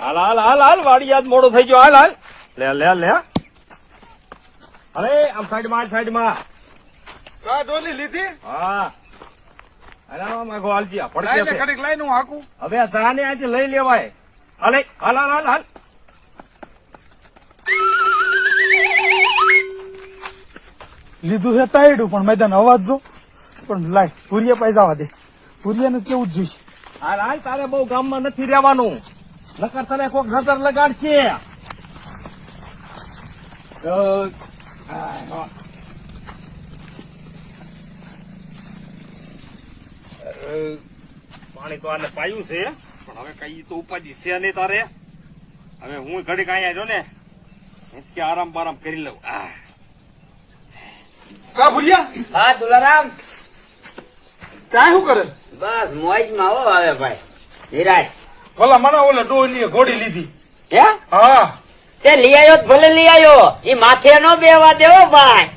હાલ હાલ હાલ હાલ વાડી યાદ મોડો થઈ ગયો. હાલ હાલ. લે લે લે. અરે આમ સાઈડમાં સાઈડમાં કા ડોલી લીધી? હા. છે. ઘડીક લાઈને હું હાકું. હવે આ સાને આજે લઈ લેવાય. હાલ હાલ હાલ હાલ લીધું છે તાયડું પણ મેદાન અવાજ જો. પણ લાય ભૂરિયા પાઈ જવા દે. ભૂરિયાને કેવું જ જોઈશ. હાલ હાલ તારે બહુ ગામમાં નથી રહેવાનું. નકર તને કોક નજર લગાડશે. પાણી તો આને પાયું છે પણ હવે કઈ તો ઉપાધિ છે નહીં તારે. હવે હું ઘડીક અહીંયા જો ને હિંચકે આરામ બારામ કરી લઉં. કા ભૂલ્યા હા દુલારામ. કાંઈ શું કરે? બસ મોજમાં આવો હવે ભાઈ. ધીરાજ ભલા મને ઓલે ડોલીએ ઘોડી લીધી. હે? હા. તે લઈ આવ્યો ભલે લઈ આવ્યો એ માથે નો બેવા દેવો ભાઈ.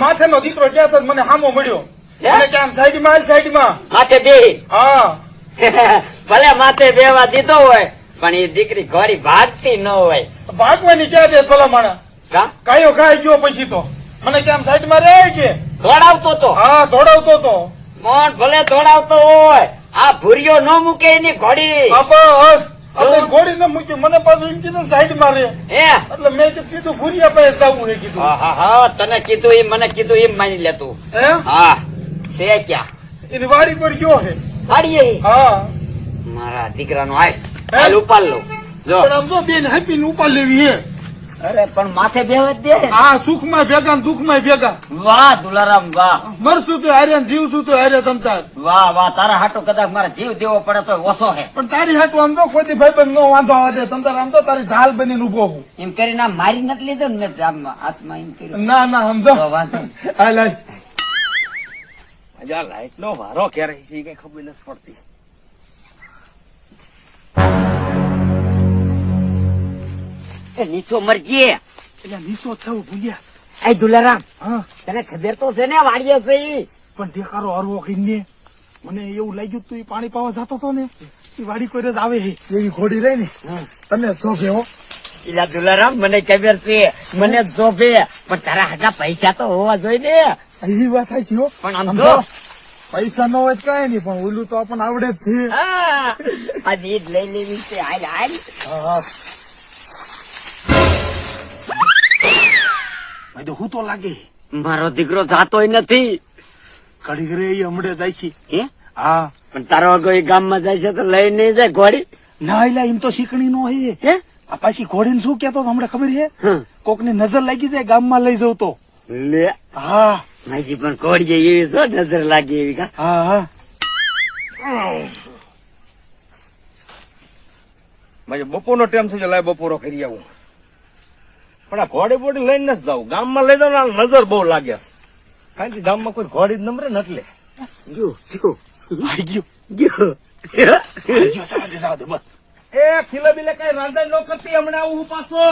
માથેનો દીકરો ક્યાં તો મને હામો મળ્યો. મને ક્યાં સાઈડમાં સાઈડમાં માથે બે. હા. ભલે માથે બેવા દીધો હોય પણ એ દીકરી ઘોડી ભાગતી ન હોય. ભાગવાની ક્યાં છે ભલા માણા કાયો ખાઈ ગયો પછી તો. મને કેમ સાઈડમાં રહે છે? દોડાવતો તો. હા દોડાવતો તો. કોણ ભલે દોડાવતો હોય આ ભૂરીઓ ન મૂકે એની ઘોડી. ઘોડી ને મૂક્યું મને પાછું એમ કીધું સાઈડ મારે હે? એટલે મેં કીધું ભૂરિયા પાસે જવું હે કીધું. હા તને કીધું એમ મને કીધું એમ માની લેતું હે? હા છે ક્યાં? એની વાડી પર ગયો હે વાડી હા. મારા દીકરાનો હાલ. હાલ ઉપાડ લો. જો. આમ જો બેન હેપી ને ઉપાડ લેવી હે. અરે પણ માથે ભેવા દે આ સુખમાં ભેગા દુઃખમાં ભેગા. વાહ દુલારામ વાહ. મરશું તો હારે જીવ જીવશું તો હારે તમતાર વાહ વાહ તારા હાટો કદાચ મારા જીવ દેવો પડે તો ઓછો હે. પણ તારી હાટો આમ તો કોઈ ભાઈ બંધ નો વાંધો આવે છે. આમ તો તારી ઢાલ બનીને ઊભો હું એમ કરીને આમ મારી નથી લીધો ને મેં આમ હાથમાં એમ કર્યું. ના ના સમજો. વાંધો હા લાઈ મજા લાઈટ નો વારો ક્યારે છે કઈ ખબર નથી પડતી. એ નીચો મરજી. એટલે નીસો થવું ભૂલ્યા એ દુલારામ તને ખબર તો છે ને વાડીએ છે ઈ. પણ દેખારો હરવો કરીને મને એવું લાગ્યું તું ઈ પાણી પાવા જતો હતો ને. ઈ વાડી કોઈ જ આવે એવી ઘોડી રહી ને તમે હો. એલા દુલારામ મને ખબર છે. મને જોભે પણ તારા હાથા પૈસા તો હોવા જોઈએ ને. એવી વાત થાય છે હો. પણ આમ જો જો, પૈસા ન હોય કઈ નઈ પણ ઓલું તો આપણને આવડે જ છે. હા. આ ઈદ લઈ લેવી છે. હાલ હાલ. હા, હા. તો હું તો લાગે. મારો દીકરો જાતોય નથી. ઘડી રે એ હમણે જાય છે. હે? હા. પણ તારો આગો એ ગામમાં જાય છે તો લઈ નહીં જાય ઘોડી? ના એટલે એમ તો શીખણી નો હે. હે? આ પાછી ઘોડીને શું કેતો તો હમણાં ખબર છે. કોકની નજર લાગી જાય ગામમાં લઈ જવું તો. લે. હા. માજી પણ ઘોડીએ એવી શું નજર લાગી એવી કા? હા હા. બપોરનો ટાઈમ છે લાય બપોરો કરી આવું. પણ આ ઘોડી બોડી લઈને નથી જાવ ગામમાં લઈ જાવ ને નજર બહુ લાગે. કારણ કે ગામમાં કોઈ ઘોડી નમરે ને એટલે. ગયો ગયો. બસ. એ ખીલે બિલે કઈ રાંધા ન કરતી હમણાં આવું હું પાછો.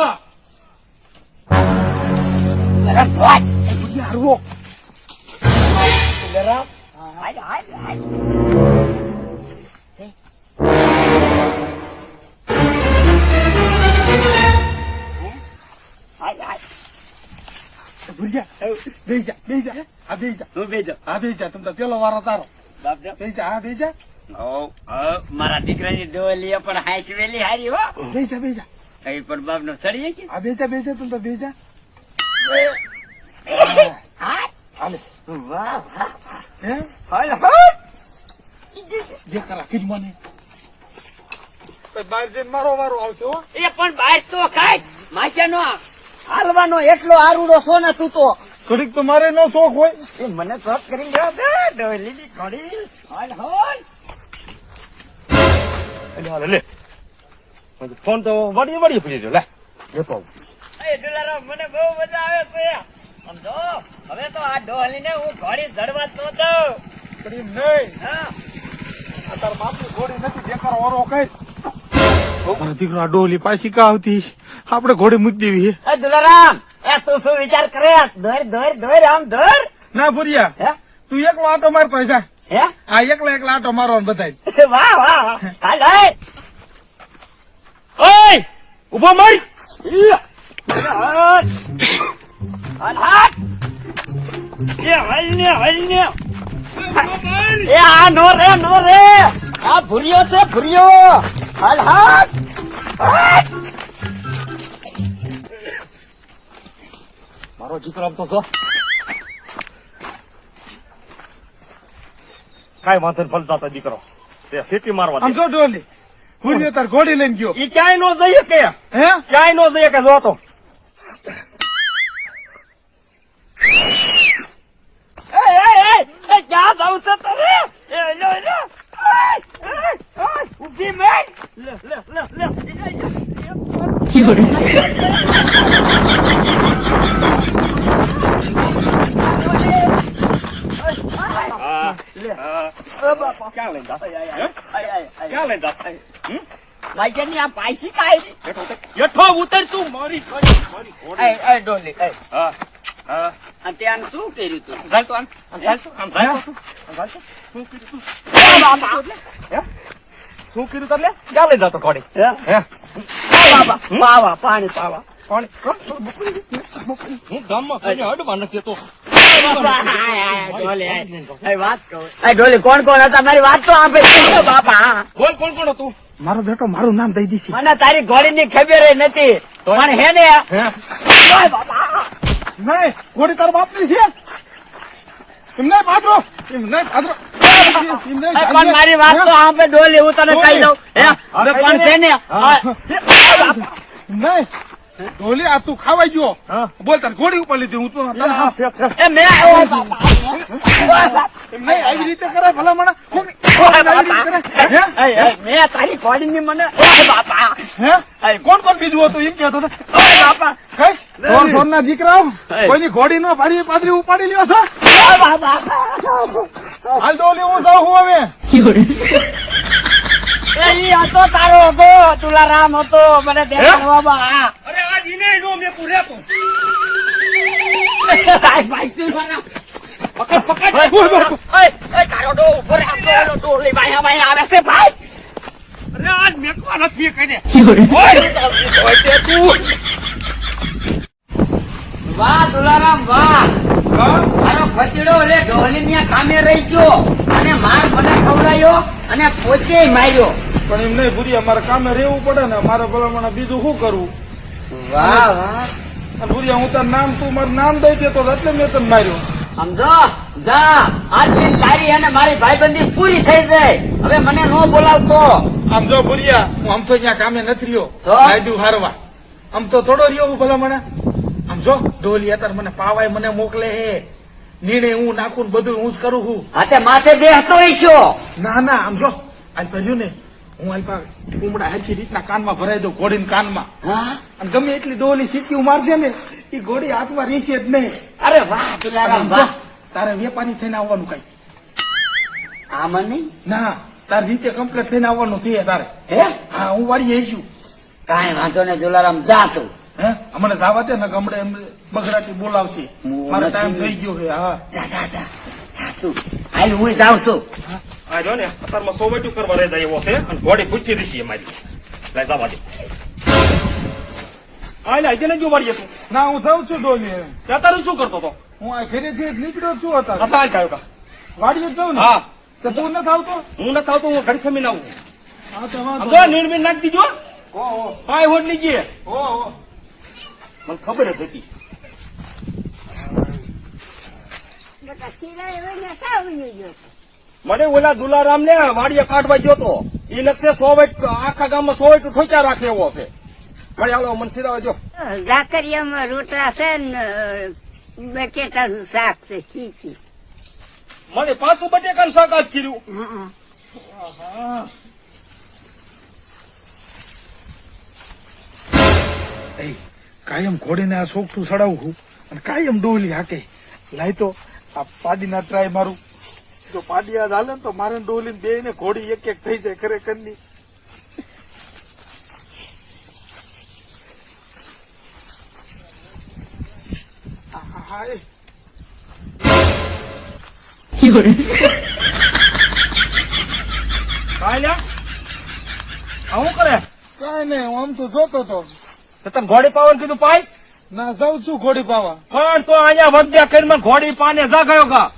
બેહી જા બેહી જા આ બેહી જા હું બેજો જા તમ તો પેલો વારો તારો. બાપ જા જા મારા દીકરાની ડોલી પણ હાચવેલી હારી હો. બેજા બેજા કઈ પણ બાપ નો સડીએ કે આ બેજા બેજા તો હા? હે? તો ખાય. માચાનો હાલવાનો એટલો આરુડો છો ને તું તો. ઘડીક તો મારે નો શોખ હોય. એ મને શોખ કરી ગયો દે હાલ હાલ. લે. ફોન તો વાડીએ વાડીએ ફરી રહ્યો લે. લેતો આવું દુલારામ મને બહુ મજા આવે છે. આમ હવે તો આ ડોલીને હું ઘોડી જડવા તો દઉં. નહીં. હા. તાર બાપની ઘોડી નથી દેખારો વારો કઈ. દીકરો આ ડોલી પાછી કા આવતી? આપણે ઘોડી મૂકી દેવી હે. એ દુલારામ એ તું શું વિચાર કરે? ધોર ધોર ધોર આમ ધોર. ના ભૂરિયા તું એક લાટો મારતો હોય હે? આ એકલા એક લાટો મારો બધાય. વાહ વાહ વાહ. હાલ હાલ. ઓય ઊભો મર. હાલ. હાલ એ હલ ને હલ ને. એ આ નો રે નો રે. આ ભૂરિયો છે ભૂરિયો. હાલ. હાલ. મારો દીકરો આમ તો જો કાંઈ વાંધો હતા દીકરો તે સીટી મારવા આમ જો ડોલી ભૂરીએ તાર ઘોડી લઈને ગયો ઈ ક્યાંય નો જઈએ કે હે ક્યાંય નો જઈએ કે જો તો એ એ એ એ ક્યાં જાવ છે તમે એ લો લો ઊભી મેં લે લે લે લે એ, એ, એ, હા હા ઓ બાપા ક્યાં લઈને જા આય, આય, હે? આય, આય, આય. ક્યાં લઈને જા હમ? ભાઈજાની આ પાયસી કાય હેઠો ઉતર. તું મારી મારી એ, ડોલી, એ. હા હા. શું કર્યું તું? ચાલ તો આમ આમ ચાલ તો આમ ચાલ તો ચાલ તો. શું કર્યું તું? ઓ બાપા. હે? શું કર્યું તને ક્યાં લઈ જાતો ઘોડી. હે? હે? પાવા, પાણી પાવા. કોણ હું ગામમાં કઈને હડમાં નથી કોણ કોણ હતા? મારી વાત તો આપે બાપા કોણ કોણ કોણ હતું? મારો બેટો મારું નામ દઈ દીધી મને તારી ઘોડી ની ખબર નથી. પણ હે ને બાપા. નહીં ઘોડી તારા બાપની છે. એમ નહીં પાત્રો એમ નહીં પાત્રો એમ નહીં એ પણ મારી વાત તો આપે ડોલી હું તને કહી દઉં. હે પણ છે ને નહીં. ડોલી આ તું ખાવાઈ ગયો? હા. બોલ તાર ઘોડી ઉપર લીધી હું તો મેં આવી રીતે કરે ભલા મને મેં તારી મને બાપા. હે? કોણ કોણ બીજું હતું? એમ કહેતો બાપા. કઈ કોણ કોણ ના દીકરાઓ કોઈની ઘોડી નો પાડી પાદરી ઉપાડી લ્યો છો હાલ ડોલી હું જાઉં હું હવે. એ ઈ હતો તારો હતો તુલારામ હતો મને દેખાડો બાબા અરે આજ ઈને નો મે પૂરે કો આય, ભાઈ તું પકડ પકડ. ઓય, ઓય, ઓય, તારો ડો ઊભો રહે, ડોલી ભાઈ અમારે આવે છે ભાઈ. અરે આજ મેકવા નથી કઈને વાહ તુલારામ વાહ. મારો ભતીડો એટલે ઢોલીનિયા કામે રહી ગયો. અને માર મને ખવડાયો અને પોતે માર્યો. પણ એમ નહીં ભૂરી અમારે કામે રહેવું પડે ને મારે ભલામણ બીજું શું કરવું? વાહ વાહ. ભૂરી હું તાર નામ તું મારું નામ દઈ દેતો તો એટલે મેં તને માર્યો. સમજો? જા આજ દિન તારી અને મારી ભાઈબંધી પૂરી થઈ જાય. હવે મને નો બોલાવતો. આમ જો ભૂરિયા હું આમ તો ત્યાં કામે નથી રહ્યો? કાયદું હારવા. આમ તો થોડો રહ્યો હું ભલા મને આમ જો ડોલી અત્યારે મને પાવાય મને મોકલે હે. નીણે હું નાખું બધું હું જ કરું છું. માથે બેહતો છો. ના ના આમ જો આ કર્યું ને હું અલ્પા કુમડા હરખી રીતના કાનમાં ભરાઈ દઉં ઘોડીને કાનમાં. અને ગમે એટલી ડોલી સીટી મારશે ને એ ઘોડી હાથમાં રીસે જ નહીં. અરે વાહ તુલારામ વાહ. તારે વેપારી થઈને આવવાનું કઈ. આમાં નહીં? ના તારી રીતે કમ્પ્લેટ થઈને આવવાનું છે તારે. હે? હા હું વાળી જઈશું કાંઈ વાંધો ને તુલારામ જા તું. અમને જવા દે ને ગમડે એમ બગડાટી બોલાવશે. હું મારો ટાઈમ થઈ ગયો છે હા. જા જા હાલ હું જાઉં છું. આ જો ને અત્યારમાં સો બેટું કરવા રહી જાય એવો છે અને ઘોડી પૂછી દીધી અમારી લઈ જવા દે. આ લે આજે જો વાળીએ તું. ના હું જાઉં છું ડોલી ત્યાં શું કરતો તો હું આ ઘરેથી નીકળ્યો છું અત્યારે. અસાલ કાયો કા. વાડીએ જાઉં ને? હા. તો તું ન થાવતો હું ન થાવતો હું ઘડી ખમીને આવું હા તો આમ જો નીણ બીણ નાખી દીજો. ઓ ઓ પાય હોડ ગયે ઓ ઓ મને ખબર જ હતી. મને ઓલા દુલારામ ને વાડીએ કાઢવા ગયો તો. એ નકશે સો વેટ આખા ગામમાં સો વેટ ઠોચા રાખે એવો છે. મળે હાલો મને સિરાવા જો ઝાકરિયામાં રોટલા છે ને બટેટાનું શાક છે ખીચી મને પાછું બટેકાનું શાક જ કર્યું. હં. કાયમ ઘોડીને આ સોગઠું સડાવું છું અને કાયમ ડોલી હાકે. લાય તો આ પાડીના ટ્રાય મારું. જો પાડી યાદ હાલે તો મારે ડોલી બે ને ઘોડી એક એક થઈ જાય ખરેખરની આહા, એ. કાંઈ લ્યા આ શું કરે? કાંઈ હું આમ તો જોતો તો. તને ઘોડી પાવાનું કીધું પાય ના જાઉં છું ઘોડી પાવા. પણ તો અહીંયા વંદ્યા કરીને ઘોડી પાને જા ગયો કા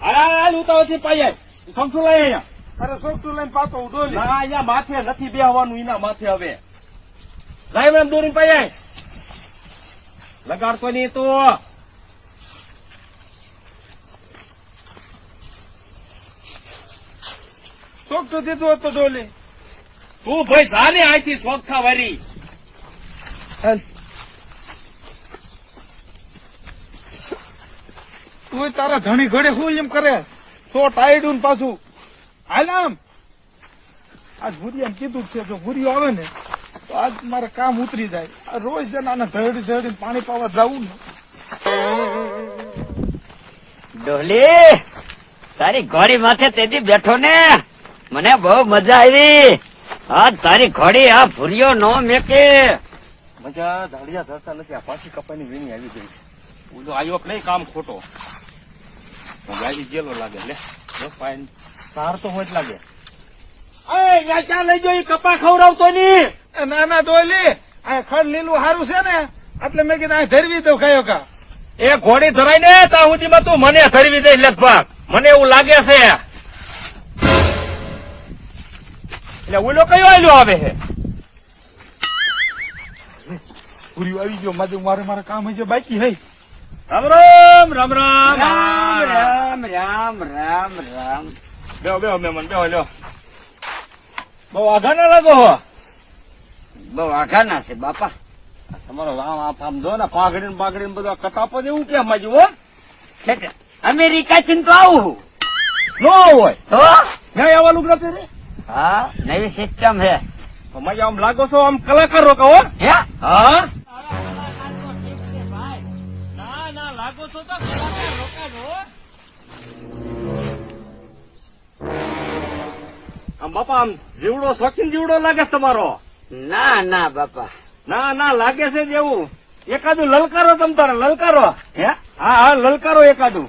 હાલ ઉતાવળથી પાઈ આય. સમસુ લઈ અહીંયા. અરે સોકટું લઈને પાતો ના અહીંયા માથે નથી બેહવાનું એના માથે હવે. લાઈ એમ દોરીને પાઈ આય. લગાડતો નહીં તો. સોકટું દીધું હતું ડોલી. તું ભાઈ જાને અહીંથી ચોખ્ખા વરી. તું તારા ધણી ઘડે હું એમ કરે? સો ટાઈડું ને પાછું. હાલ આમ. આજ ભૂરિયાને કીધું છે જો ભૂરિયો આવે ને તો આજ મારે કામ ઉતરી જાય. રોજ રોજ જણાને ધડી ધડી પાણી પાવા જવું ને. ડોલી તારી ઘોડી માથે તેથી બેઠો ને. મને બહુ મજા આવી. આ તારી ઘોડી આ ભૂર્યો નો મેકે. મજા ધાડિયા ધરતા નથી. આ પાછી કપાની વીણી આવી ગઈ છે. ઓલો આયો નહીં કામ ખોટો. ગાડી જેલો લાગે લે. પાઈન સાર તો હોય જ લાગે. અરે યા ક્યાં લઈ ઈ કપા ખવડાવતો ની એ ના ના ડોલી આ ખડ લીલું સારું છે ને એટલે મેં કીધું આ ધરવી તો કયો કા. એ ઘોડી ધરાય ને ત્યાં સુધીમાં તું મને ધરવી દઈશ લગભગ. મને એવું લાગે છે. એટલે ઓલો કયો આયલો આવે હે? પૂરી આવી ગયો. માજે મારે મારા કામ હજે બાકી હે. રામ રામ રામ રામ. રામ રામ રામ રામ રામ. બેહો બેહો મેમન બેહો લ્યો. બહુ આઘા ના લાગો હો? બહુ આઘાના છે બાપા. તમારો આમ આ આમ જો ને પાઘડી ને પાઘડી ને બધું કટાપો જેવું કે માજુ હો? અમેરિકા થી તો આવું નો હોય. તો ક્યાં આવા લુગડા પહેરે? હા નવી સિસ્ટમ હે તો આમ લાગો છો આમ કલાકાર રોકા હો. હે? હા? ના ના લાગો છો તો કલાકાર રોકા આમ બાપા આમ જીવડો શોખીન જીવડો લાગે છે તમારો? ના ના બાપા. ના ના લાગે છે જેવું એકાદું લલકારો તમ તારે લલકારો? હે? હા હા લલકારો એકાદું.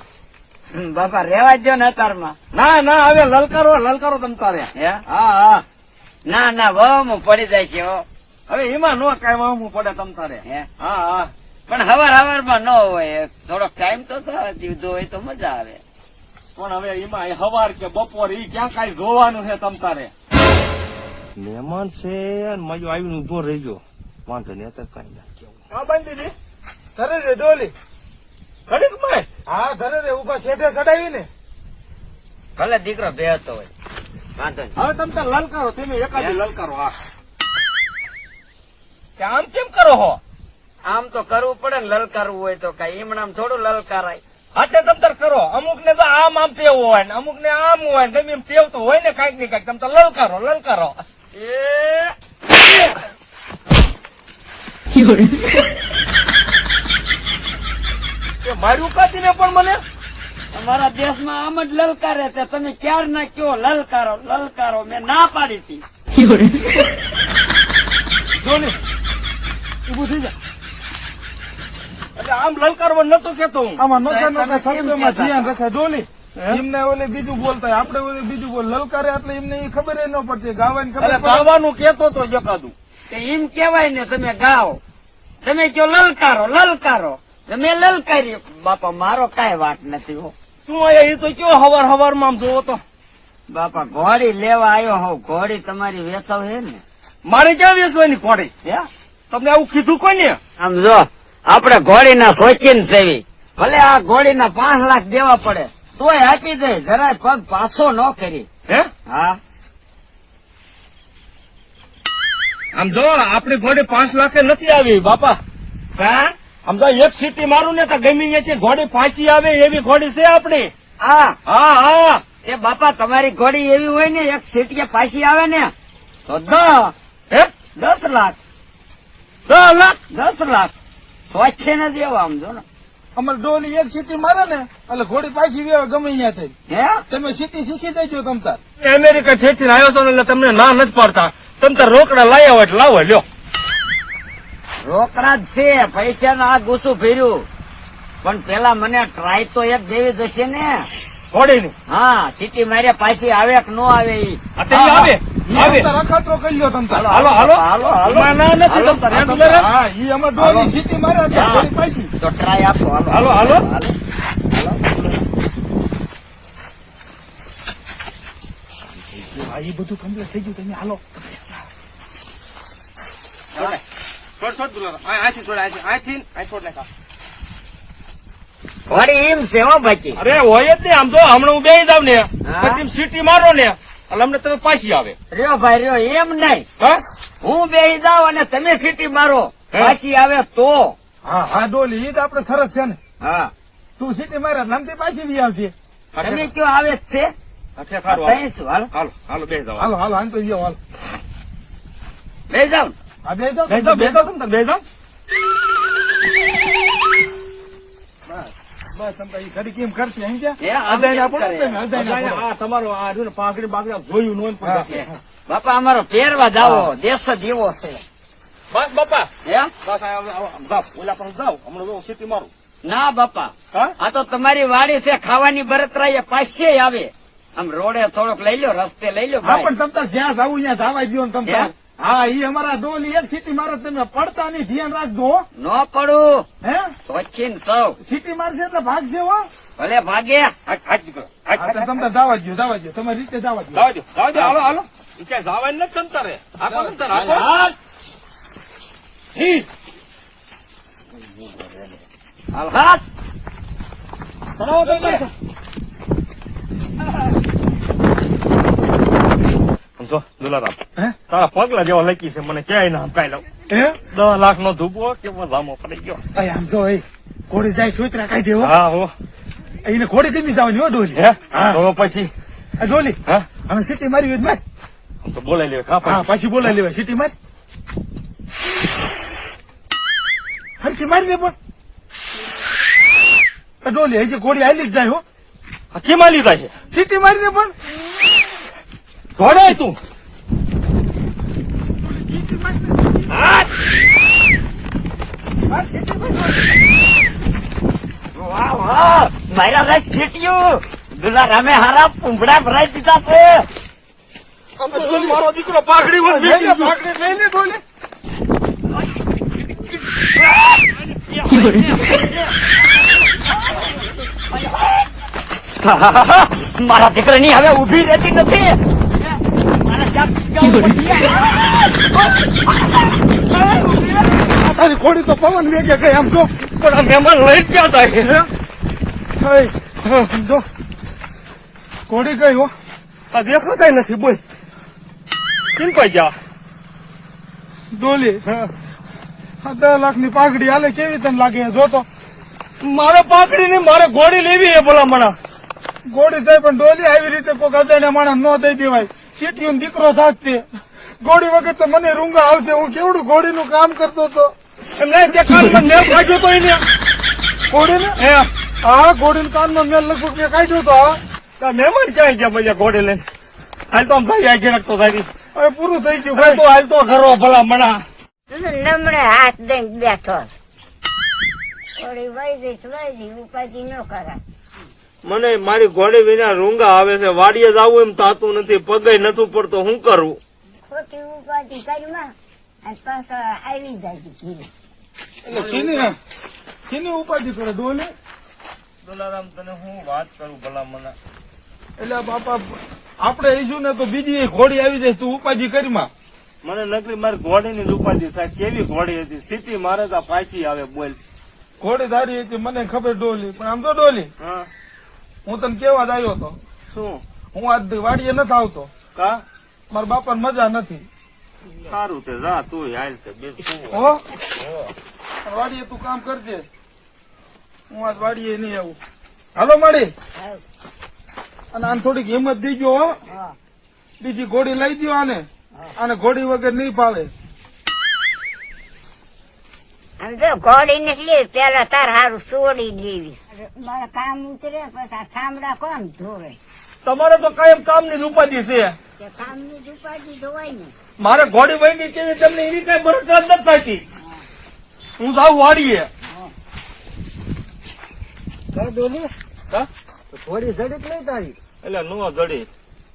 બાપા રેવા જ ને અતારમાં. ના ના હવે લલકારો લલકારો તમ તારે હે? હા હા. ના ના બહુ પડી જાય છે હો. હવે એમાં નો કાંઈ વામું પડે તમ તારે હે? હા હા. પણ હવાર હવારમાં ન હોય. થોડોક ટાઈમ તો દીધો હોય તો મજા આવે. પણ હવે એમાં હવાર કે બપોર ઈ ક્યાં કઈ જોવાનું છે તમ તારે મહેમાન છે અને મજો આવીને ઊભો રહી ગયો. વાંધો નહીં અત્યારે કઈ ના કેવું હા બાંધી દીધી ધરે છે ડોલી ઘડીકમાં હા ધરે રે ઊભા છેઠે ચડાવી ને ભલે દીકરો બેહતો હોય. વાંધો હવે તમે તો લલકારો તમે એકાદી. લલકારો હા. આમ કેમ કરો હો? આમ તો કરવું પડે ને લલકારવું હોય તો કઈ. એમણામ થોડું લલકારાય. હાથે તમ તાર કરો. અમુક ને તો આમ આમ ટેવ હોય ને અમુક ને આમ હોય ને તમે એમ ટેવ હોય ને કાંઈક ને કાંઈક. તમે લલકારો લલકારો. એ. એ માર્યું કાતી ને પણ મને? તમારા દેશમાં આમ જ લલકારે છે. તમે ક્યાર ના કયો લલકારો? લલકારો મેં ના પાડી હતી. જોને ઊભું થઈ જા. એટલે આમ લલકારવા નતો કેતો હું. આમાં શબ્દોમાં ધ્યાન રખાય ડોલી એમને ઓલે બીજું બોલતા આપડે આપણે ઓલે બીજું બોલ. લલકારે એટલે એમને એ ખબર ન પડતી ગાવાની ખબર ગાવાનું કેતો તો જકાદું એમ કેવાય ને તમે ગાઓ. તમે કયો લલકારો લલકારો. તમે લલકારી બાપા મારો કઈ વાત નથી હો. શું આયા એ તો કયો હવાર હવારમાં જોવો તો? બાપા ઘોડી લેવા આવ્યો હોવ ઘોડી તમારી વેચાવ હે ને? મારે ક્યાં વેચવાની ઘોડી? હે? તમને આવું કીધું કોને આમ જો આપણે ઘોડીના શોખીન સેવી. ભલે આ ઘોડીના પાંચ લાખ દેવા પડે તોય આપી દે જરાય પગ પાછો ન કરી. હે? હા. આમ જો આપણી ઘોડી પાંચ લાખે નથી આવી બાપા. હા? આમ એક સીટી મારું ને તો ગમી ત્યાંથી ઘોડી પાછી આવે એવી ઘોડી છે આપણી. આ હા હા. એ બાપા તમારી ઘોડી એવી હોય ને એક સીટી પાછી આવે ને તો દસ. હે? લાખ. દસ લાખ? દસ લાખ. સ્વચ્છે ન દેવા આમ જો ને. અમારે ડોલી એક સીટી મારે ને એટલે ઘોડી પાછી વેવે ગમે અહીંયા થઈ હે? તમે સીટી શીખી જજો તમતા અમેરિકા છેથી આવ્યો છો ને એટલે તમને ના નથી પાડતા. તમતા રોકડા લાયા હોય એટલે લાવો લ્યો. રોકડા જ છે પૈસા આ ગુસ્સું ફેર્યું પણ પેલા મને ટ્રાય તો એક જેવી જશે ને. થોડી હા ચીટી મારે પાછી આવે કે નો આવે ઈ. આવે બધું કમ્પ્લીટ થઈ ગયું તમે હાલો. છોડ, છોડ દુલારા. આથી છોડ, આથી- આથી- આ છોડ નાખ. વળી એમ છે હો બાકી અરે હોય જ નહીં આમ તો હમણાં હું બેસી જાવ ને હા. પછી સીટી મારો ને એટલે અમને તરત પાછી આવે. રહ્યો ભાઈ રહ્યો એમ નહીં. હું? બેસી જાઉં અને તમે સીટી મારો. પાછી આવે તો. હા હા ડોલી ઈ તો આપણે સરસ છે ને. હા. તું સીટી મારે નામથી પાછી બી આવશે તમે કયો આવે જ છે? હાલો. હાલો. હાલો. હાલો જાવ હાલો. હાલો આમ તો હાલો. બે બે જાઓ બેસી જાવ બેસી તમ બેસી બસ તમ તાર ઘડી કેમ કરશે અહીં જ્યાં એ આમ અજાય ના કેમ પડો ને કરે? તમે, અજાય ના પડો. આ તમારો આ જો પાઘડી બાઘડી જોયું નો હા. બાપા અમારો પહેરવા જાવો દેશ જ એવો છે. બસ બાપા. હે? બસ ઓલા જાવ હમણાં સીટી મારું. ના બાપા. આ તો તમારી વાડી છે ખાવાની બરતરા એ પાસે આવે. આમ રોડે થોડોક લઈ લો રસ્તે લઈ લો પણ તમતા જ્યાં જવું ત્યાં જવા દ્યો ને તમ તાર. હે? એ અમારા ડોલી એક સીટી મારે તમે પડતા નહીં ધ્યાન રાખજો હો. ન પડું. હે? વચ્ચીન સૌ સીટી મારશે એટલે ભાગશે હો. ભલે ભાગે. તમે જવા દો જવા દો હાથ, તો હાથ. તમ તાર જાવા દ્યો જાવા દ્યો. તમારી રીતે જવા દ્યો. જાવા દો જવા દો હાલો હાલો. ઈ જવા જાવાય તંતર તમ તારે હાકો તમ તારે હાકો. ઈ, હાલ હાથ તમ સમજો દુલારામ. હે? તારા પગલા જેવા લખી છે મને ક્યાંય ના હંકાઈ લઉં હે? દસ લાખ નો ધૂપો કેવો જામો પડી ગયો. આમ જો ઘોડી જાય સુતરા કાઢી દેવો હા હો. એને ઘોડી કેમી જવાની હો ડોલી. હે? પછી? ડોલી હા? હવે સીટી મારી હોય તો તો બોલાઈ લેવે હા પછી? બોલાઈ લેવાય સીટી મારી. હરખી મારી દે પણ. ડોલી હજી ઘોડી હાલી જ જાય હો. કે કેમાં જાય સીટી મારી દે પણ. ઘોડાય તું. વાહ વાહ મારા રાજ સીટ્યું દુલા રામે હારા પૂંભડા ભરાઈ દીધા છે. મારો દીકરો પાઘડી મારા દીકરાની હવે ઊભી રહેતી નથી. તારી ઘોડી તો પવન વેગે ગઈ આમ જો. પણ આ મહેમાન લઈ ગયા હતા જો. ઘોડી ગઈ હો. આ દેખાતા નથી બોલ. કેમ પાઈ જા ડોલી. દસ લાખની પાઘડી હાલે કેવી તને લાગે? જો તો. મારે પાઘડી નહીં મારે ઘોડી લેવી એ ભલા મણા ઘોડી થાય પણ ડોલી આવી રીતે કોઈ અજાણ્યા માણસ ન દઈ દેવાય. સીટીયું દીકરો થાકતે ગોળી વગર તો મને રૂંગા આવશે. હું કેવડું ઘોડીનું કામ કરતો હતો? એમને તે કાનમાં મેલ કાઢ્યો તો એને? ઘોડીને હે. હા ઘોડીને કાનમાં મેલ લગભગ મેં કાઢ્યો તો હા. તા મહેમાન ક્યાં ગયા ભૈયા ઘોડી લઈને? હાલ તો આમ ભાઈ આગળ રાખતો થાય હવે પૂરું થઈ ગયું હાલ ભાઈ. તો હાલ તો ઘરો ભલા મણા. નમણે હાથ દઈને બેઠો. થોડી વહી ગઈ વહી ગઈ ઉપાધિ ન કરાય. મને મારી ઘોડી વિના રૂંગા આવે છે વાડીએ જવું એમ થાતું નથી પગે નથી પડતો હું કરું? ખોટી ઉપાધિ કરીમાં અને પાછો આવી જાય ઘીરે. એટલે શીની શીની ઉપાધિ કરે ડોલી? દલારામ તને હું વાત કરું ભલા મને? એટલે બાપા આપણે ઈશું ને તો બીજી ઘોડી આવી જાય તું ઉપાધિ કરીમાં મને નકરી મારી ઘોડીની જ ઉપાધિ થાય. કેવી ઘોડી હતી? સીટી મારે તો પાછી આવે બોલ. ઘોડી ધારી હતી મને ખબર ડોલી. પણ આમ તો ડોલી. હા. હું તને કેવા જ આવ્યો હતો? શું? હું આજ વાડીએ નથી આવતો. કા? મારા બાપાને મજા નથી. સારું તે જા તું હાલ તે હો? વાડીએ તું કામ કરજે. હું આજ વાડીએ નહીં આવું. હાલો માડી. અને આને થોડીક હિંમત દીજો હો. હા. બીજી ઘોડી લઈ દો આને. આને ઘોડી વગર નહીં ફાવે. આમ જો ઘોડી નથી લેવી પેલા તાર હારું સોડી લેવી મારા કામ ઉતરે પછી આ ઠામડા કોણ ધોવે? તમારે તો કાયમ કામની ઉપાધિ છે. કામની ઉપાધિ ધોવાય ને. મારે ઘોડી વહી કેવી તમને એની કઈ બરકત નથી થતી હું જાઉં વાડીએ. ડોલી? ઘોડી થોડી જડીક નહીં તારી. એટલે નો જડી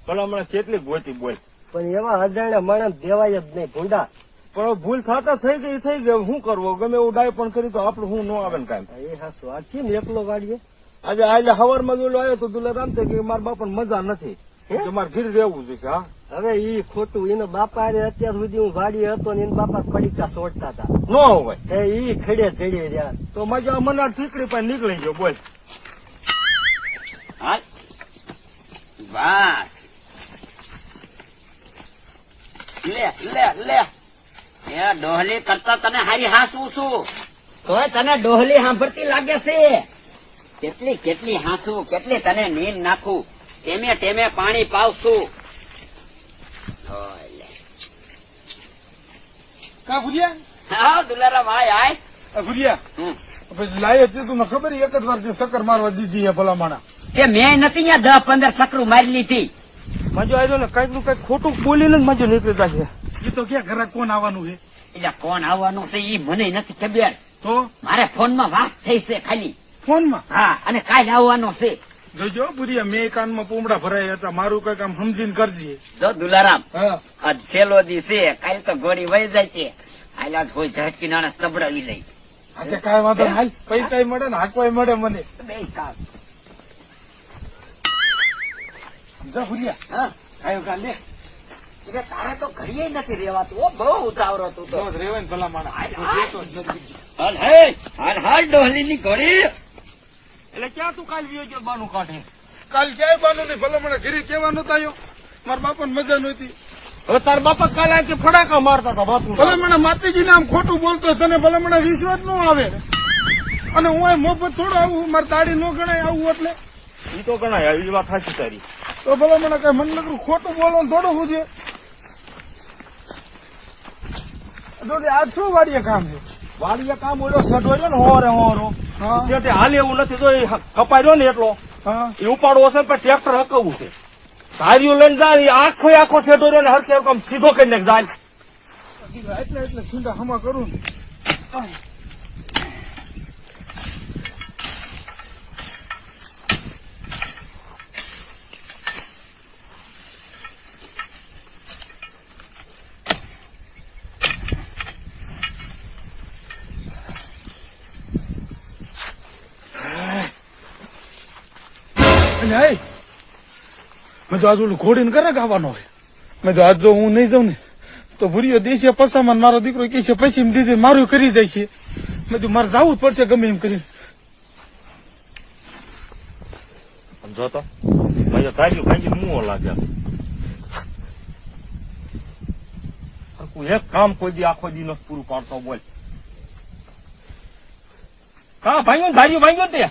ભલા મને કેટલી ગોતી બોલ. પણ એવા હજાર માણસ દેવાય જ નહીં ભૂંડા. પણ ભૂલ થતા થઈ ગઈ થઈ ગઈ. શું કરવું? ગમે એવું ડાય પણ કરી તો આપણું શું ન આવે ને કાંઈ. એ હાસુ આ છે ને? એકલો ગાડીએ આજે આજે હવારમાં દુલો આવ્યો તો દુલા રામ કે મારા બાપા મજા નથી. કે મારે ઘીર રહેવું જોઈએ હા? હવે ઈ ખોટું એનો બાપા અત્યાર સુધી હું ગાડી હતો ને એના બાપા પડીકા સોડતા હતા. ન હોય. એ ઈ ખડે જડે રહ્યા. તો મજા મનાર ઠીકડી પણ નીકળી ગયો બોલ. બસ લે લે લે. એ ડોહલી કરતા તને હારી હાંસવું છું. તોય તને ડોહલી સાંભળતી લાગે છે? કેટલી કેટલી હાંસું કેટલી તને નીંદ નાખું. ટેમે ટેમે પાણી પાવશું. કા ભૂરિયા હા દુલારામ આય આય. આ ભૂરિયા હમ. હતી તું ખબર છે, એક જ વાર જે સકર મારવા દીધી ભલા માણા કે મેં નથી દસ પંદર સકરું મારી લીધી. મજો આવ્યો ને કંઈકનું કંઈક ખોટું બોલીને જ મજો નીકળી જાય એ તો ક્યાં ઘરે કોણ આવવાનું છે? એટલે કોણ આવવાનું છે એ મને નથી ખબર. તો? મારે ફોનમાં વાત થઈ છે ખાલી. ફોનમાં? હા અને કાલ આવવાનો છે. જોજો બુરિયા મેં કાનમાં પૂમડા ભરાયા હતા. મારું કઈ કામ સમજીને કરજે. જો દુલારામ હા. છેલ્લો દી છે. કાલ તો ગોળી વહી જાય છે. આલા કોઈ ઝટકી નાના તબડાવી લઈ. આજે કાંઈ વાંધો હાલ પૈસા મળે ને હાકવાય મળે મને. બે કામ. જો ભૂરિયા હા. કાયો કા લે એટલે તારે તો ઘડીએ નથી રેવાતું ઓ બહુ ઉતાવળો તું તો. રેવાય ને ભલા માણસ. હાલ, હું. હાલ. ડોહલી ની ઘડી. એટલે ક્યાં તું કાલ વિયો ગયો બાનું કાઢે? કાલ ક્યાંય બાનું નહીં ભલા મને ઘરે કેવા તાયો આવ્યો મારા બાપાને મજા નહોતી. હવે તાર બાપા કાલે અહીંથી ફડાકા મારતા હતા બાપુ ભલે મને માતાજીને આમ ખોટું બોલતો તને ભલે મને વિશ્વાસ ન આવે. અને હું મોફત થોડો આવું મારે તાળી ન ગણાય આવું એટલે. એ તો ગણાય એ વાત સાચી તારી. તો ભલે મને કઈ મન નકરું ખોટું બોલવાનું થોડું હું છે. શું વાડીએ કામ છે? વાડીએ કામ ઓલો શેઠ હોય ને હોરે હોરો. શેઠે હાલે એવું નથી કપાઈ રહ્યો ને એટલો. એ ઉપાડવો હશે પણ ટ્રેક્ટર હકવવું છે. ધારીઓ લઈને જાય આખો આખો શેઠો રહ્યો ને હરખો આમ સીધો કરીને જાય. એટલે એટલે ચિંતા હમા કરું ને. અને હે? મેં તો આજ ઓલું ઘોડીને ઘરે ગાવાનો હોય મેં તો આજ જો હું નહીં જાઉં ને તો ભૂરીઓ દેશે પસામાં મારો દીકરો કે છે પછી દીદી મારું કરી જાય છે. મેં તો મારે જવું જ પડશે ગમે એમ કરીને. જો તો ભાઈ ધાર્યું ભાઈ મુઓ લાગે? એક કામ કોઈ દી આખો દી નથી પૂરું પાડતો બોલ. હા ભાંગ્યું ધાર્યું ભાઈઓ તે?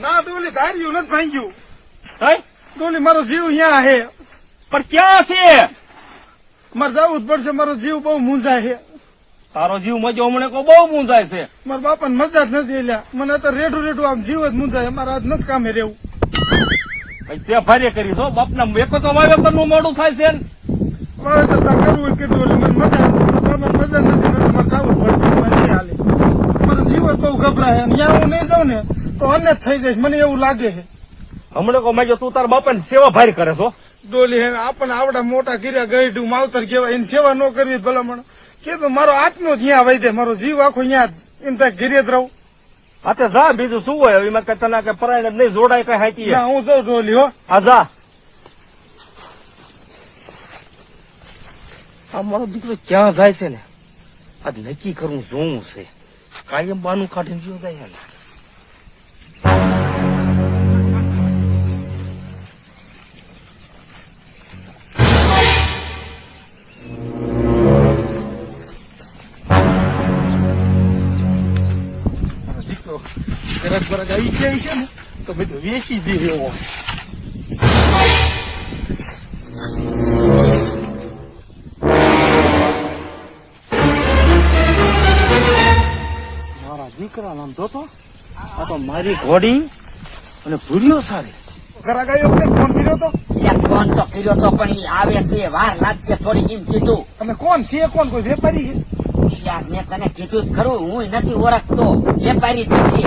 ના ડોલી ધાર્યું નથી ભાંગ્યું. હે? ડોલી મારો જીવ અહીંયા હે? પણ ક્યાં છે? મારે જવું જ પડશે મારો જીવ બહુ મૂંઝાય છે તારો જીવ મજો હમણે કો બહુ મૂંઝાય છે. મારા બાપાને મજા જ નથી એલ્યા મને તો રેડું રેડું આમ જીવ જ મૂંઝાય. મારા આજ નથી કામે રહેવું. તે ભારે કરી છો બાપના એક તો વાવેતરનું મોડું થાય છે ને. મારે તો ત્યાં કરવું કીધું એટલે મને મજા બાપાને મજા નથી એટલે મારે જવું જ પડશે. મારે નહીં હાલે. મારો જીવ જ બહુ ગભરાય અને ત્યાં હું નહીં જાઉં ને તો અન્ય જ થઈ જાય મને એવું લાગે છે. હમણે કહો મજો તું તારા બાપા સેવા ભાર કરે છો? ડોલી હે આપણને આવડા મોટા કર્યા ગઈઢું માવતર કેવાય એની સેવા ન કરવી ભલામણ. તો મારો આત્મો જ્યાં વહી દે મારો જીવ આખો ત્યાં એમ થાય ઘીરે જ રહું. હા તે જા બીજું શું હોય? હવે એમાં તને કઈ પરાયણ નહીં જોડાય કઈ હાકી ના હું જાઉં ડોલી હો. હા જા. આ મારો દીકરો ક્યાં જાય છે ને? આજ નક્કી કરવું જોવું છે. કાયમ બાનું કાઢીને ગયો જાય ને? દીકરો ગરજ બરજ આવી જાય છે ને તો બધું વેચી દે એવો મારા દીકરા નામ જોતો આ તો મારી ઘોડી અને ભૂલ્યો સારી. ઘરા ગયો કે ફોન કર્યો તો? ફોન તો કર્યો તો પણ આવે છે વાર લાગશે થોડી એમ કીધું. તમે કોણ છે કોણ કોઈ વેપારી છે? એટલે મેં તને કીધું ખરું હું નથી ઓળખતો. વેપારી થશે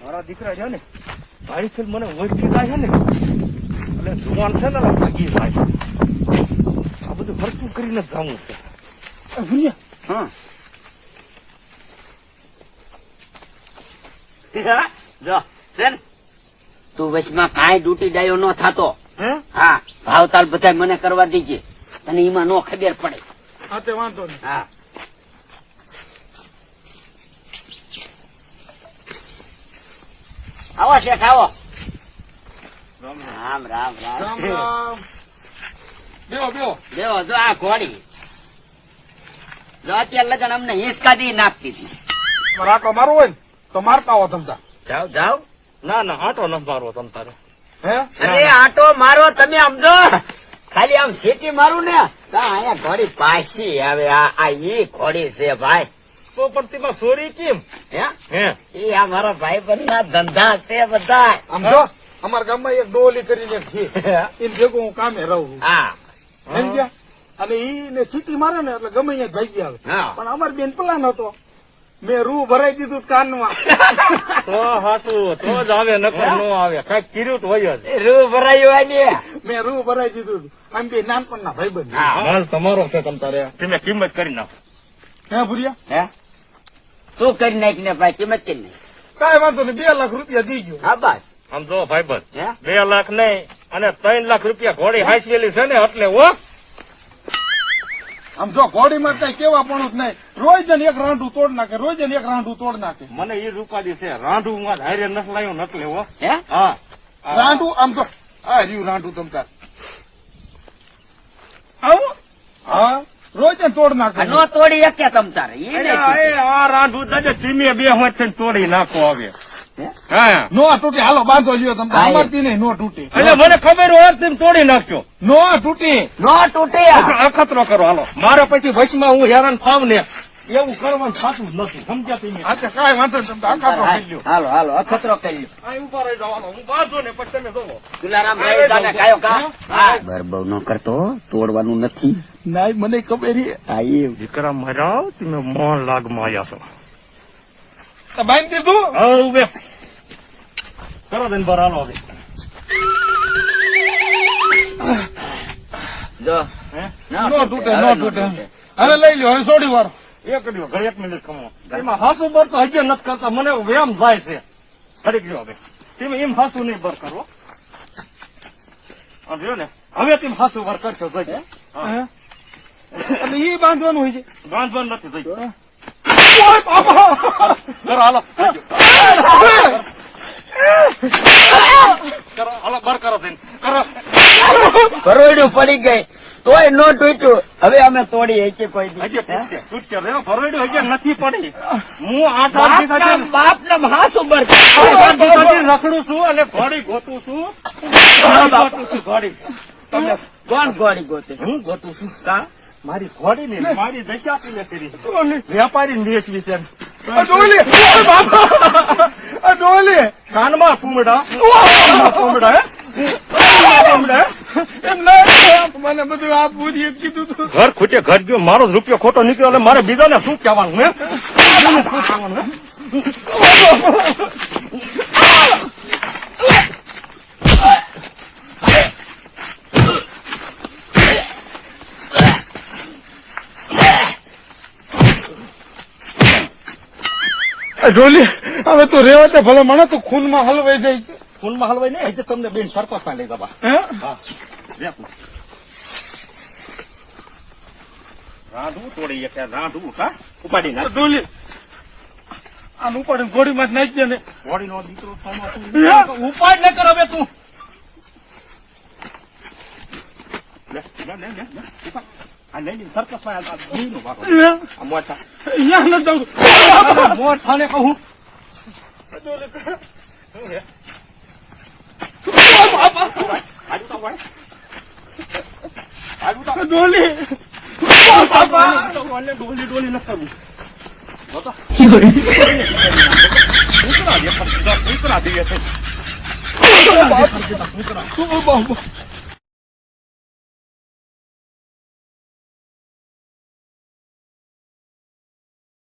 મારા દીકરા છે ને ભાઈ ફેર મને ઓળખી જાય છે ને. એટલે જુવાન છે ને ભાગી જાય આ બધું ખર્ચું કરીને જ જવું છે. હં. તું વચમાં કાંઈ ડૂટી ડાયો ન થાતો. ભાવતાલ બધા મને કરવા દીજે. અને એમાં નો ખબર પડે. હા તે વાંધો નહીં. હા. આવો શેઠ આવો. રામ રામ. રામ રામ રામ. બેવો બેહો જો આ ઘોડી. જો અત્યારે લગન અમને હિંચકાથી નાખતી હતી. રાખો મારું હોય ને તો મારતા હો તમતા જાઓ જાઓ. ના ના આટો ન મારવો તમ તારે. અરે આટો મારો તમે સમજો. ખાલી આમ સીટી મારું ને. અહીંયા ઘોડી પાછી આવે. આ ઈ ઘોડી છે ભાઈ. તો પણ તેમાં સોરી કેમ? હે? હે? એ આ મારા ભાઈ બંધના ધંધા છે બધા. સમજો? અમારા ગામમાં એક ડોલી કરીને એમ છે એને ભેગું હું કામે રહું. હા. સમજ્યા? અને ઈ ને સીટી મારે ને એટલે ગમે અહીંયા ભાગી આવે. હા. પણ અમારી બેન પ્લાન હતો મેં રૂ ભરાઈ દીધું કાનમાં તો હાસુ તો જ આવે નકર નો આવે. કંઈક કર્યું તો હોય જ. રૂ ભરાયું હોય ને. મેં રૂ ભરાઈ દીધું. આમ બે નાનપણના ભાઈ બંધ. તમારો છે તારે. તમે કિંમત કરી નાખો. હે ભૂરિયા? હે? તું કરી નાખ ને ભાઈ? કિંમત કરી નાખ. કાંઈ વાંધો નહીં બે લાખ રૂપિયા દી ગયો. હા બસ. આમ જો ભાઈ હે? બે લાખ નહીં અને ત્રણ લાખ રૂપિયા ઘોડી હાંસવેલી છે ને એટલે ઓ આમ જો ઘોડીમાં કઈ કેવા પણ જ નહીં. રોજ ને એક રાંડું તોડ નાખે રોજ ને એક રાંડું તોડ નાખે. મને એ રૂપાડી છે રાંઢું માં હારે નથી લાવ્યો નથી લેવો. હે? હા. રાંડું આમ તો આ રહ્યું રાંડું તમતા આવું? હા રોજ ને તોડ નાખે. નો તોડી શકે તમ તારે ઈ અરે આ એ આ રાંઢું દાદા ધીમે બે હોય તોડી નાખો આવે હે? હા નો તૂટી. હાલો બાંધો લ્યો તમે સાંભળતી નહીં નો તૂટી. એટલે મને ખબર હોય તેમ તોડી નાખ્યો નો તૂટી. નો તૂટી અખતરો કરો હાલો. મારે પછી વચમાં હું હેરાન થાવ ને એવું કરવાનું થતું જ નથી. સમજ્યા તમે? અચ્છા કાંઈ વાંધો તમે અખતરો કરી હાલો હાલો અખતરો કરી લો આ ઊભા રહી જાઓ હું બાંધો ને પછી તમે જોવો. ગુલારામ ભાઈ તને કાયો કા? ગરબવ ન કરતો તોડવાનું નથી. નાય મને ખબર આ એ. દીકરા મારા તમે મોહન લાગમાં આવ્યા છો. બાંધી દીધું હવે બે કરો દઈને બાર હાલો હવે જો હે ના તૂટે નો તૂટે. હવે લઈ લ્યો હવે સોડી વાર એક દિવસ ઘડી એક મિનિટ ખમો એમાં હાસુ બર તો હજી નથી કરતા મને વેમ જાય છે ઘડીક લ્યો હવે તમે એમ હાસુ નહીં બર કરો ને હવે તમે હાસુ બર કરશો જોઈ હે? એટલે ઈ બાંધવાનું હોય છે બાંધવાનું નથી થઈ હાલો ભરોયડું પડી ગઈ. તોય નો તૂટ્યું. હવે અમે તોડી કોઈ હે? રે ભરોડ્યું હજી નથી પડી. હું આઠ આઠ બાપના દિવસથી હાથ ઉપર. રખડું છું અને ઘોડી ગોતું છું. ઘોડી ગોતું છું ઘોડી. તમને કોણ ગોળી ગોતે? હું ગોતું છું. કા? મારી ઘોડી ને મારી દશા પીને કરી વેપારી દેશ વિશે. ડોલી. ડોલી. કાનમાં પૂમડા પૂમડા મને બધું આ પૂરી કીધું તું. ઘર ખૂટે ઘર ગયો મારો રૂપિયો ખોટો નીકળ્યો એટલે મારે બીજાને શું કહેવાનું મેં શું કહેવાનું ડોલી હવે તું રેવા તે ભલે મને તું ખૂનમાં હલવાઈ જાય. છે. ખૂનમાં હલવાઈ નહીં હજી તમને બેન સરપંચમાં લઈ જવા. હે? હા. રેપમાં. રાંધવું તોડી એક રાંધવું કા ઉપાડી ના ડોલી આનું ઉપાડી ઘોડીમાં જ નાખી દે ને. ઘોડીનો દીકરો. ઉપાડ ન કર હવે તું. લે લે લે, ઉપાડ. લઈને સરકસમાં મોટા. અહીંયા ન કહું. ડોલી. ડોલી ડોલી ન કરવું. ઉતરા દે, ઉતરા દે, બાપા.